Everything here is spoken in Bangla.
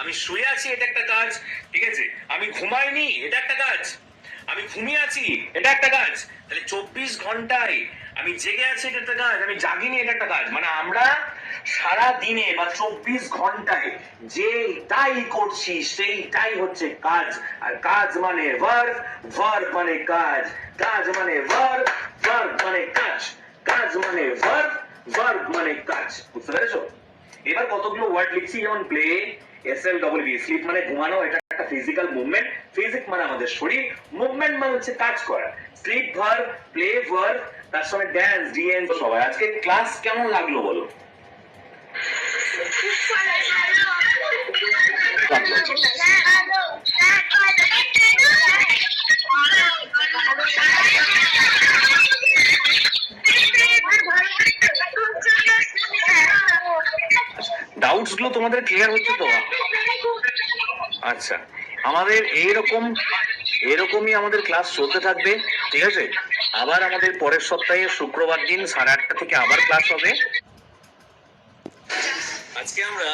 আমি শুয়ে আছি, এটা একটা কাজ, ঠিক আছে? আমি ঘুমাইনি, এটা একটা কাজ। আমি ঘুমিয়ে আছি, এটা একটা কাজ। তাহলে চব্বিশ ঘন্টায় আমি জেগে আছি, এটা একটা কাজ। আমি জাগিনি, এটা একটা কাজ। মানে আমরা সারা দিনে বা চব্বিশ ঘন্টায় যেটাই করছি, সেইটাই হচ্ছে কাজ। আর কাজ মানে ভার্ব ভার্ব মানে কাজ। কাজ মানে ভার্ব ভার্ব মানে কাজ। কাজ মানে ভার্ব ভার্ব মানে কাজ। বুঝতে পেরেছ? এবার কতগুলো ওয়ার্ড লিখছি? যেমন প্লে স্লিপ মানে ঘুমানো, এটা একটা ফিজিক্যাল মুভমেন্ট ফিজিক মানে আমাদের শরীর মুভমেন্ট মানে হচ্ছে কাজ করা স্লিপ ভার্ব প্লে ভার্ব তার সঙ্গে ড্যান্স ডিএন সবাই। আজকে ক্লাস কেমন লাগল বলো? ডাউটসগুলো তোমাদের ক্লিয়ার হচ্ছে তো? আচ্ছা আমাদের এইরকম এরকমই আমাদের ক্লাস চলতে থাকবে, ঠিক আছে? আবার আমাদের পরের সপ্তাহে, শুক্রবার দিন সাড়ে আটটা থেকে আবার ক্লাস হবে। আজকে আমরা